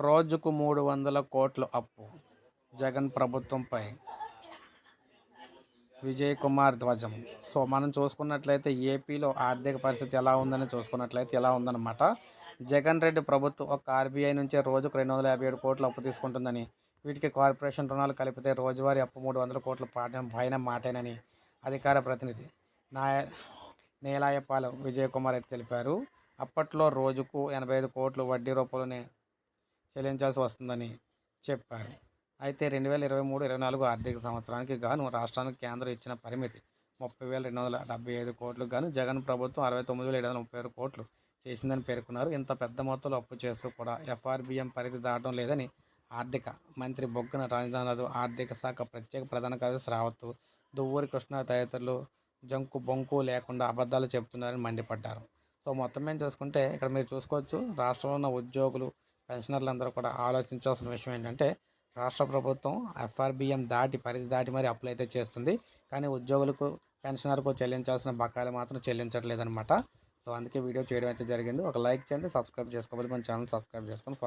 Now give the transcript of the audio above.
రోజుకు మూడు వందల కోట్లు అప్పు. జగన్ ప్రభుత్వంపై విజయ్ కుమార్ ధ్వజం. సో మనం చూసుకున్నట్లయితే ఏపీలో ఆర్థిక పరిస్థితి ఎలా ఉందని చూసుకున్నట్లయితే ఎలా ఉందన్నమాట. జగన్ రెడ్డి ప్రభుత్వం ఒక ఆర్బీఐ నుంచి రోజుకు రెండు వందల యాభై ఏడు కోట్లు అప్పు తీసుకుంటుందని వీటికి కార్పొరేషన్ రుణాలు కలిపితే రోజువారీ అప్పు మూడు వందల కోట్లు పాట పైన మాటేనని అధికార ప్రతినిధి నాయ నేలాయపాలెం విజయ్ కుమార్ తెలిపారు. అప్పట్లో రోజుకు ఎనభై ఐదు కోట్లు వడ్డీ రూపంలోనే చెల్లించాల్సి వస్తుందని చెప్పారు. అయితే రెండు వేల ఇరవై మూడు ఇరవై నాలుగు ఆర్థిక సంవత్సరానికి గాను రాష్ట్రానికి కేంద్రం ఇచ్చిన పరిమితి ముప్పై వేల రెండు వందల డెబ్బై ఐదు కోట్లు గాను జగన్ ప్రభుత్వం అరవై తొమ్మిది వేల ఏడు వందల ముప్పై ఆరు కోట్లు చేసిందని పేర్కొన్నారు. ఇంత పెద్ద మొత్తంలో అప్పు చేస్తూ కూడా ఎఫ్ఆర్బిఎం పరిధి దాటం లేదని ఆర్థిక మంత్రి బొగ్గన రాజధాని ఆర్థిక శాఖ ప్రత్యేక ప్రధాన కార్యదర్శి రావత్ దువ్వూరి కృష్ణ తదితరులు జంకు బొంకు లేకుండా అబద్ధాలు చెబుతున్నారని మండిపడ్డారు. సో మొత్తం మేము చూసుకుంటే ఇక్కడ మీరు చూసుకోవచ్చు రాష్ట్రంలో ఉన్న ఉద్యోగులు పెన్షనర్లు అందరూ కూడా ఆలోచించాల్సిన విషయం ఏంటంటే రాష్ట్ర ప్రభుత్వం ఎఫ్ఆర్బిఎం దాటి పరిధి దాటి మరి అప్పులు అయితే చేస్తుంది. కానీ ఉద్యోగులకు పెన్షనర్కు చెల్లించాల్సిన బకాయిలు మాత్రం చెల్లించట్లేదన్నమాట. సో అందుకే వీడియో చేయడం అయితే జరిగింది. ఒక లైక్ చేయండి సబ్స్క్రైబ్ చేసుకోవాలి మన ఛానల్ సబ్స్క్రైబ్ చేసుకొని